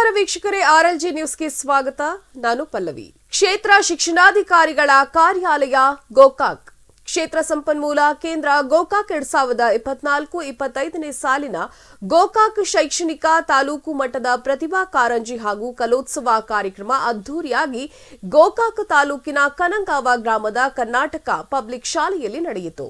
ನಮಸ್ಕಾರ ವೀಕ್ಷಕರೇ, ಆರ್ಎಲ್ಜಿ ನ್ಯೂಸ್ಗೆ ಸ್ವಾಗತ. ನಾನು ಪಲ್ಲವಿ. ಕ್ಷೇತ್ರ ಶಿಕ್ಷಣಾಧಿಕಾರಿಗಳ ಕಾರ್ಯಾಲಯ, ಗೋಕಾಕ್. ಕ್ಷೇತ್ರ ಸಂಪನ್ಮೂಲ ಕೇಂದ್ರ ಗೋಕಾಕ್ ಎರಡ್ ಸಾವಿರದ ಇಪ್ಪತ್ನಾಲ್ಕು ಇಪ್ಪತ್ತೈದನೇ ಸಾಲಿನ ಗೋಕಾಕ್ ಶೈಕ್ಷಣಿಕ ತಾಲೂಕು ಮಟ್ಟದ ಪ್ರತಿಭಾ ಕಾರಂಜಿ ಹಾಗೂ ಕಲೋತ್ಸವ ಕಾರ್ಯಕ್ರಮ ಅದ್ದೂರಿಯಾಗಿ ಗೋಕಾಕ್ ತಾಲೂಕಿನ ಕನಂಗಾವ ಗ್ರಾಮದ ಕರ್ನಾಟಕ ಪಬ್ಲಿಕ್ ಶಾಲೆಯಲ್ಲಿ ನಡೆಯಿತು.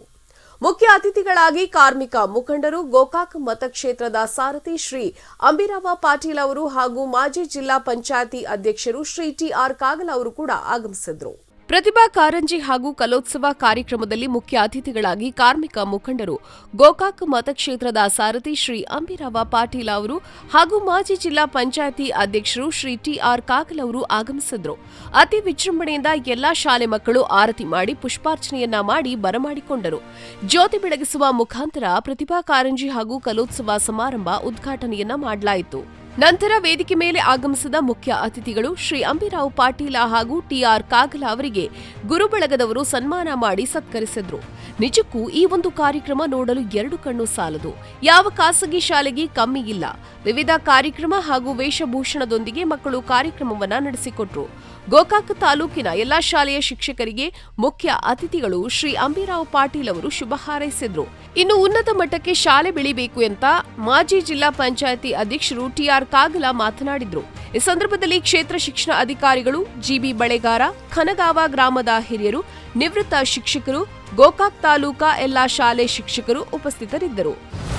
ಮುಖ್ಯ ಅತಿಥಿಗಳಾಗಿ ಕಾರ್ಮಿಕ ಮುಖಂಡರು, ಗೋಕಾಕ್ ಮತಕ್ಷೇತ್ರದ ಸಾರಥಿ ಶ್ರೀ ಅಂಬಿರಾವ ಪಾಟೀಲ್ ಅವರು ಹಾಗೂ ಮಾಜಿ ಜಿಲ್ಲಾ ಪಂಚಾಯತಿ ಅಧ್ಯಕ್ಷರು ಶ್ರೀ ಟಿಆರ್ ಕಾಗಲ್ ಅವರು ಕೂಡ ಆಗಮಿಸಿದ್ರು ಪ್ರತಿಭಾ ಕಾರಂಜಿ ಹಾಗೂ ಕಲೋತ್ಸವ ಕಾರ್ಯಕ್ರಮದಲ್ಲಿ ಮುಖ್ಯ ಅತಿಥಿಗಳಾಗಿ ಕಾರ್ಮಿಕ ಮುಖಂಡರು, ಗೋಕಾಕ್ ಮತಕ್ಷೇತ್ರದ ಸಾರಥಿ ಶ್ರೀ ಅಂಬಿರಾವ ಪಾಟೀಲ್ ಅವರು ಹಾಗೂ ಮಾಜಿ ಜಿಲ್ಲಾ ಪಂಚಾಯತಿ ಅಧ್ಯಕ್ಷರು ಶ್ರೀ ಟಿಆರ್ ಕಾಗಲ್ ಅವರು ಆಗಮಿಸಿದ್ರು ಅತಿ ವಿಜೃಂಭಣೆಯಿಂದ ಎಲ್ಲಾ ಶಾಲೆ ಮಕ್ಕಳು ಆರತಿ ಮಾಡಿ ಪುಷ್ಪಾರ್ಚನೆಯನ್ನ ಮಾಡಿ ಬರಮಾಡಿಕೊಂಡರು. ಜ್ಯೋತಿ ಬೆಳಗಿಸುವ ಮುಖಾಂತರ ಪ್ರತಿಭಾ ಕಾರಂಜಿ ಹಾಗೂ ಕಲೋತ್ಸವ ಸಮಾರಂಭ ಉದ್ಘಾಟನೆಯನ್ನ ಮಾಡಲಾಯಿತು. ನಂತರ ವೇದಿಕೆ ಮೇಲೆ ಆಗಮಿಸಿದ ಮುಖ್ಯ ಅತಿಥಿಗಳು ಶ್ರೀ ಅಂಬಿರಾವ್ ಪಾಟೀಲ ಹಾಗೂ ಟಿಆರ್ ಕಾಗಲ ಅವರಿಗೆ ಗುರುಬಳಗದವರು ಸನ್ಮಾನ ಮಾಡಿ ಸತ್ಕರಿಸಿದ್ರು. ನಿಜಕ್ಕೂ ಈ ಒಂದು ಕಾರ್ಯಕ್ರಮ ನೋಡಲು ಎರಡು ಕಣ್ಣು ಸಾಲದು. ಯಾವ ಖಾಸಗಿ ಶಾಲೆಗೆ ಕಮ್ಮಿ ಇಲ್ಲ. ವಿವಿಧ ಕಾರ್ಯಕ್ರಮ ಹಾಗೂ ವೇಷಭೂಷಣದೊಂದಿಗೆ ಮಕ್ಕಳು ಕಾರ್ಯಕ್ರಮವನ್ನ ನಡೆಸಿಕೊಟ್ರು. ಗೋಕಾಕ್ ತಾಲೂಕಿನ ಎಲ್ಲಾ ಶಾಲೆಯ ಶಿಕ್ಷಕರಿಗೆ ಮುಖ್ಯ ಅತಿಥಿಗಳು ಶ್ರೀ ಅಂಬಿರಾವ್ ಪಾಟೀಲ್ ಅವರು ಶುಭ ಹಾರೈಸಿದ್ರು. ಇನ್ನು ಉನ್ನತ ಮಟ್ಟಕ್ಕೆ ಶಾಲೆ ಬೆಳಿಬೇಕು ಅಂತ ಮಾಜಿ ಜಿಲ್ಲಾ ಪಂಚಾಯತಿ ಅಧ್ಯಕ್ಷರು ಟಿಆರ್ ಕಾಗಲ ಮಾತನಾಡಿದ್ರು. ಈ ಸಂದರ್ಭದಲ್ಲಿ ಕ್ಷೇತ್ರ ಶಿಕ್ಷಣ ಅಧಿಕಾರಿಗಳು ಜಿಬಿ ಬಳೆಗಾರ ಖನಗಾವ ಗ್ರಾಮದ ಹಿರಿಯರು, ನಿವೃತ್ತ ಶಿಕ್ಷಕರು, ಗೋಕಾಕ್ ತಾಲೂಕಾ ಎಲ್ಲಾ ಶಾಲೆ ಶಿಕ್ಷಕರು ಉಪಸ್ಥಿತರಿದ್ದರು.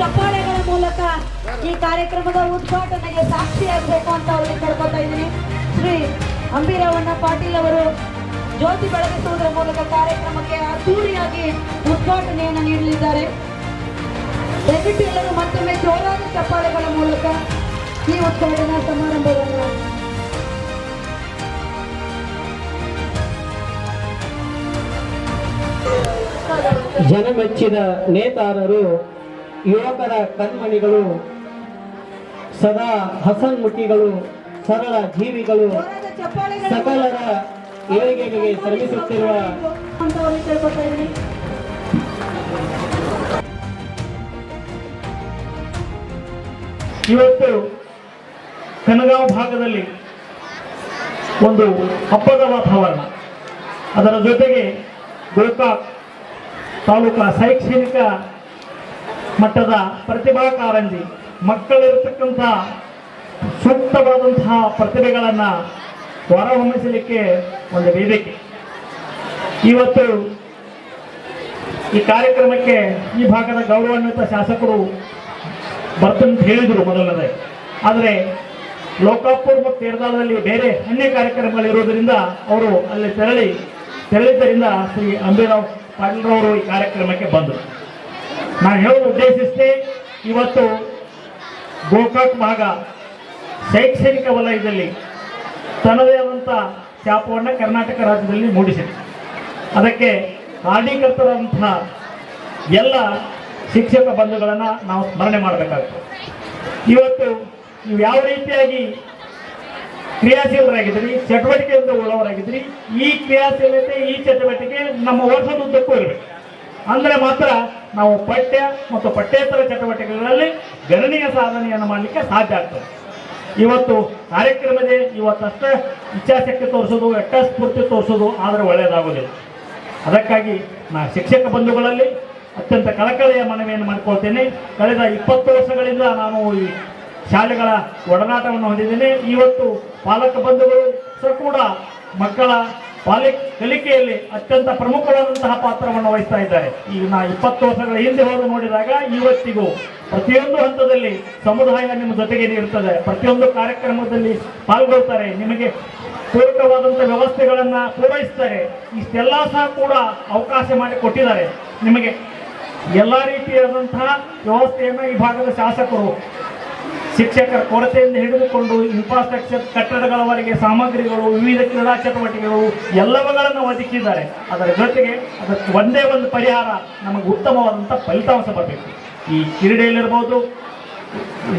ಚಪ್ಪಾಳೆಗಳ ಮೂಲಕ ಈ ಕಾರ್ಯಕ್ರಮದ ಉದ್ಘಾಟನೆಗೆ ಸಾಕ್ಷಿಯಾಗಬೇಕು ಅಂತ ಅವರಿಗೆ ಕೇಳ್ಕೊತಾ ಇದ್ದೀನಿ. ಶ್ರೀ ಅಂಬಿರವಣ್ಣ ಪಾಟೀಲ್ ಅವರು ಜ್ಯೋತಿ ಬೆಳಗಿಸುವುದರ ಮೂಲಕ ಕಾರ್ಯಕ್ರಮಕ್ಕೆ ಅದ್ದೂರಿಯಾಗಿ ಉದ್ಘಾಟನೆಯನ್ನು ನೀಡಲಿದ್ದಾರೆ. ದಯವಿಟ್ಟು ಎಲ್ಲರೂ ಮತ್ತೊಮ್ಮೆ ಜೋರಾದ ಚಪ್ಪಾಳೆಗಳ ಮೂಲಕ ಈ ಉದ್ಘಾಟನಾ ಸಮಾರಂಭವನ್ನು ಜನಮೆಚ್ಚಿದ ನೇತಾರರು ಯುವಕರ ಕಣ್ಮಣಿಗಳು, ಸದಾ ಹಸನ್ಮುಖಿಗಳು, ಸರಳ ಜೀವಿಗಳು, ಸಕಲರ ಏಳಿಗೆಗೆ ಶ್ರಮಿಸುತ್ತಿರುವ ಇವತ್ತು ಕನಗಾಂವ್ ಭಾಗದಲ್ಲಿ ಒಂದು ಹಬ್ಬದ ವಾತಾವರಣ. ಅದರ ಜೊತೆಗೆ ಗೋಕಾಕ್ ತಾಲೂಕಾ ಶೈಕ್ಷಣಿಕ ಮಟ್ಟದ ಪ್ರತಿಭಾ ಕಾರಂಜಿ. ಮಕ್ಕಳಿರತಕ್ಕಂಥ ಸೂಕ್ತವಾದಂತಹ ಪ್ರತಿಭೆಗಳನ್ನು ಹೊರಹೊಮ್ಮಿಸಲಿಕ್ಕೆ ಒಂದು ವೇದಿಕೆ. ಇವತ್ತು ಈ ಕಾರ್ಯಕ್ರಮಕ್ಕೆ ಈ ಭಾಗದ ಗೌರವಾನ್ವಿತ ಶಾಸಕರು ಬರ್ತಂತ ಹೇಳಿದರು ಮೊದಲನೇ ಆದರೆ ಲೋಕಾಪುರ್ ಮತ್ತು ತೇರದಾಳದಲ್ಲಿ ಬೇರೆ ಅನ್ಯ ಕಾರ್ಯಕ್ರಮಗಳಿರುವುದರಿಂದ ಅವರು ಅಲ್ಲಿ ತೆರಳಿ, ತೆರಳಿದ್ದರಿಂದ ಶ್ರೀ ಅಂಬಿರಾವ್ ಪಾಟೀಲ್ರವರು ಈ ಕಾರ್ಯಕ್ರಮಕ್ಕೆ ಬಂದರು. ನಾನು ಹೇಳಲು ಉದ್ದೇಶಿಸಿದೆ ಇವತ್ತು ಗೋಕಾಕ್ ಭಾಗ ಶೈಕ್ಷಣಿಕ ವಲಯದಲ್ಲಿ ತನ್ನದೇ ಆದಂಥ ಶಾಪವನ್ನು ಕರ್ನಾಟಕ ರಾಜ್ಯದಲ್ಲಿ ಮೂಡಿಸಿದೆ. ಅದಕ್ಕೆ ಕಾರಣೀಕರ್ತರಂತಹ ಎಲ್ಲ ಶಿಕ್ಷಕ ಬಂಧುಗಳನ್ನು ನಾವು ಸ್ಮರಣೆ ಮಾಡಬೇಕಾಗುತ್ತೆ. ಇವತ್ತು ನೀವು ಯಾವ ರೀತಿಯಾಗಿ ಕ್ರಿಯಾಶೀಲರಾಗಿದ್ರಿ ಚಟುವಟಿಕೆಯಿಂದ ಉಳ್ಳವರಾಗಿದ್ರಿ ಈ ಕ್ರಿಯಾಶೀಲತೆ, ಈ ಚಟುವಟಿಕೆ ನಮ್ಮ ವರ್ಷದುದ್ದಕ್ಕೂ ಇರಬೇಕು. ಅಂದರೆ ಮಾತ್ರ ನಾವು ಪಠ್ಯ ಮತ್ತು ಪಠ್ಯೇತರ ಚಟುವಟಿಕೆಗಳಲ್ಲಿ ಗಣನೀಯ ಸಾಧನೆಯನ್ನು ಮಾಡಲಿಕ್ಕೆ ಸಾಧ್ಯ ಆಗ್ತದೆ. ಇವತ್ತು ಕಾರ್ಯಕ್ರಮದೇ ಇವತ್ತಷ್ಟೇ ಇಚ್ಛಾಶಕ್ತಿ ತೋರಿಸೋದು ಎಟ್ಟ ಸ್ಫೂರ್ತಿ ತೋರಿಸೋದು ಆದರೆ ಒಳ್ಳೆಯದಾಗೋದಿಲ್ಲ ಅದಕ್ಕಾಗಿ ನಾ ಶಿಕ್ಷಕ ಬಂಧುಗಳಲ್ಲಿ ಅತ್ಯಂತ ಕಳಕಳಿಯ ಮನವಿಯನ್ನು ಮಾಡಿಕೊಳ್ತೇನೆ. ಕಳೆದ ಇಪ್ಪತ್ತು ವರ್ಷಗಳಿಂದ ನಾನು ಈ ಶಾಲೆಗಳ ಒಡನಾಟವನ್ನು ಹೊಂದಿದ್ದೇನೆ. ಇವತ್ತು ಪಾಲಕ ಬಂಧುಗಳು ಸಹ ಕೂಡ ಮಕ್ಕಳ ಪಾಲಿ ಕಲಿಕೆಯಲ್ಲಿ ಅತ್ಯಂತ ಪ್ರಮುಖವಾದಂತಹ ಪಾತ್ರವನ್ನು ವಹಿಸ್ತಾ ಇದ್ದಾರೆ. ಈಗ ನಾ ಇಪ್ಪತ್ತು ವರ್ಷಗಳ ಹಿಂದೆ ಹೋಗಿ ನೋಡಿದಾಗ ಇವತ್ತಿಗೂ ಪ್ರತಿಯೊಂದು ಹಂತದಲ್ಲಿ ಸಮುದಾಯ ನಿಮ್ಮ ಜೊತೆಗೆ ಇರ್ತದೆ ಪ್ರತಿಯೊಂದು ಕಾರ್ಯಕ್ರಮದಲ್ಲಿ ಪಾಲ್ಗೊಳ್ತಾರೆ. ನಿಮಗೆ ಪೂರಕವಾದಂಥ ವ್ಯವಸ್ಥೆಗಳನ್ನ ಪೂರೈಸ್ತಾರೆ. ಇಷ್ಟೆಲ್ಲ ಸಹ ಕೂಡ ಅವಕಾಶ ಮಾಡಿ ಕೊಟ್ಟಿದ್ದಾರೆ. ನಿಮಗೆ ಎಲ್ಲ ರೀತಿಯಾದಂತಹ ವ್ಯವಸ್ಥೆಯನ್ನು ಈ ಭಾಗದ ಶಾಸಕರು ಶಿಕ್ಷಕರ ಕೊರತೆಯಿಂದ ಹಿಡಿದುಕೊಂಡು ಇನ್ಫ್ರಾಸ್ಟ್ರಕ್ಚರ್ ಕಟ್ಟಡಗಳವರೆಗೆ ಸಾಮಗ್ರಿಗಳು, ವಿವಿಧ ಕ್ರೀಡಾ ಚಟುವಟಿಕೆಗಳು ಎಲ್ಲವುಗಳನ್ನು ಒದಗಿಸಿದ್ದಾರೆ. ಅದರ ಜೊತೆಗೆ ಅದಕ್ಕೆ ಒಂದೇ ಒಂದು ಪರಿಹಾರ, ನಮಗೆ ಉತ್ತಮವಾದಂಥ ಫಲಿತಾಂಶ ಬರಬೇಕು. ಈ ಕ್ರೀಡೆಯಲ್ಲಿರ್ಬೋದು,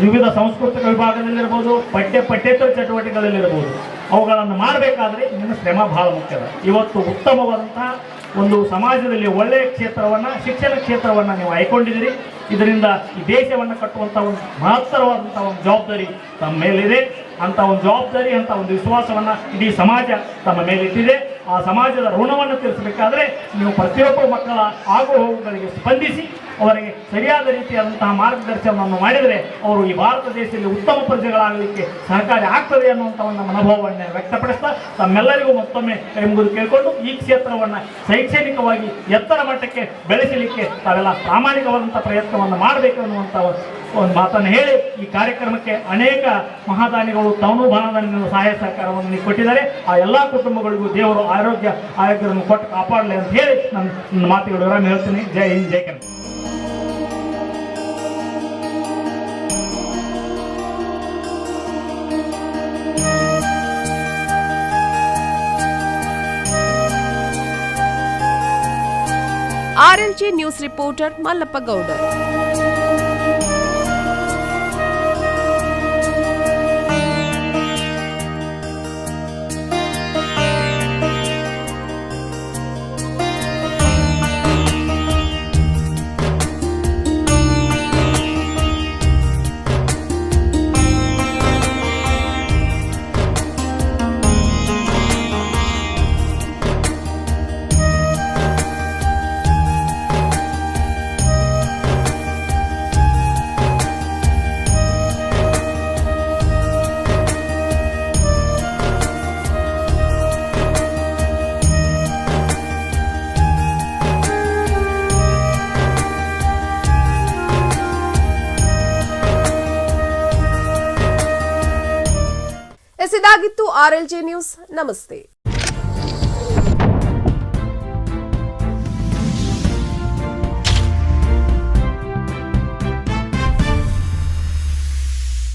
ವಿವಿಧ ಸಾಂಸ್ಕೃತಿಕ ವಿಭಾಗದಲ್ಲಿರ್ಬೋದು, ಪಠ್ಯ ಪಠ್ಯೇತರ ಚಟುವಟಿಕೆಗಳಲ್ಲಿರ್ಬೋದು, ಅವುಗಳನ್ನು ಮಾಡಬೇಕಾದ್ರೆ ನಿಮ್ಮ ಶ್ರಮ ಬಹಳ ಮುಖ್ಯದ ಇವತ್ತು ಉತ್ತಮವಾದಂತಹ ಒಂದು ಸಮಾಜದಲ್ಲಿ ಒಳ್ಳೆಯ ಕ್ಷೇತ್ರವನ್ನು, ಶಿಕ್ಷಣ ಕ್ಷೇತ್ರವನ್ನು ನೀವು ಆಯ್ಕೊಂಡಿದ್ದೀರಿ. ಇದರಿಂದ ಈ ದೇಶವನ್ನು ಕಟ್ಟುವಂಥ ಒಂದು ಮಹತ್ತರವಾದಂಥ ಒಂದು ಜವಾಬ್ದಾರಿ ತಮ್ಮ ಮೇಲಿದೆ. ಅಂತ ಒಂದು ಜವಾಬ್ದಾರಿ ಅಂತ ಒಂದು ವಿಶ್ವಾಸವನ್ನು ಇಡೀ ಸಮಾಜ ತಮ್ಮ ಮೇಲಿಟ್ಟಿದೆ. ಆ ಸಮಾಜದ ಋಣವನ್ನು ತೀರಿಸಬೇಕಾದ್ರೆ ನೀವು ಪ್ರತಿಯೊಬ್ಬ ಮಕ್ಕಳ ಆಗು ಹೋಗುಗಳಿಗೆ ಸ್ಪಂದಿಸಿ ಅವರಿಗೆ ಸರಿಯಾದ ರೀತಿಯಾದಂತಹ ಮಾರ್ಗದರ್ಶನವನ್ನು ಮಾಡಿದರೆ ಅವರು ಈ ಭಾರತ ದೇಶದಲ್ಲಿ ಉತ್ತಮ ಪ್ರಜೆಗಳಾಗಲಿಕ್ಕೆ ಸಹಕಾರಿ ಆಗ್ತದೆ ಅನ್ನುವಂಥ ಒಂದು ಮನೋಭಾವವನ್ನು ವ್ಯಕ್ತಪಡಿಸ್ತಾ ತಮ್ಮೆಲ್ಲರಿಗೂ ಮತ್ತೊಮ್ಮೆ ಎಂಬುದು ಕೇಳಿಕೊಂಡು ಈ ಕ್ಷೇತ್ರವನ್ನು ಶೈಕ್ಷಣಿಕವಾಗಿ ಎತ್ತರ ಮಟ್ಟಕ್ಕೆ ಬೆಳೆಸಲಿಕ್ಕೆ ತಾವೆಲ್ಲ ಪ್ರಾಮಾಣಿಕವಾದಂಥ ಪ್ರಯತ್ನವನ್ನು ಮಾಡಬೇಕು ಅನ್ನುವಂಥ ಒಂದು ಮಾತನ್ನು ಹೇಳಿ ಈ ಕಾರ್ಯಕ್ರಮಕ್ಕೆ ಅನೇಕ ಮಹಾದಾನಿಗಳು ತಾನೂ ಧನದಾನಿಗಳು ಸಹಾಯ ಸಹಕಾರವನ್ನು ನೀವು ಕೊಟ್ಟಿದ್ದಾರೆ. ಆ ಎಲ್ಲ ಕುಟುಂಬಗಳಿಗೂ ದೇವರು ಆರೋಗ್ಯ, ಆರೋಗ್ಯವನ್ನು ಕೊಟ್ಟು ಕಾಪಾಡಲಿ ಅಂತ ಹೇಳಿ ನನ್ನ ಮಾತುಗಳು ವಿರಾಮ ಹೇಳ್ತೀನಿ. Jai Hind, Jai Kannada. RLG news reporter Mallappa Gowdar S ಇದಾಗಿತ್ತು ಆರ್ಎಲ್ಜೆ ನ್ಯೂಸ್. ನಮಸ್ತೆ.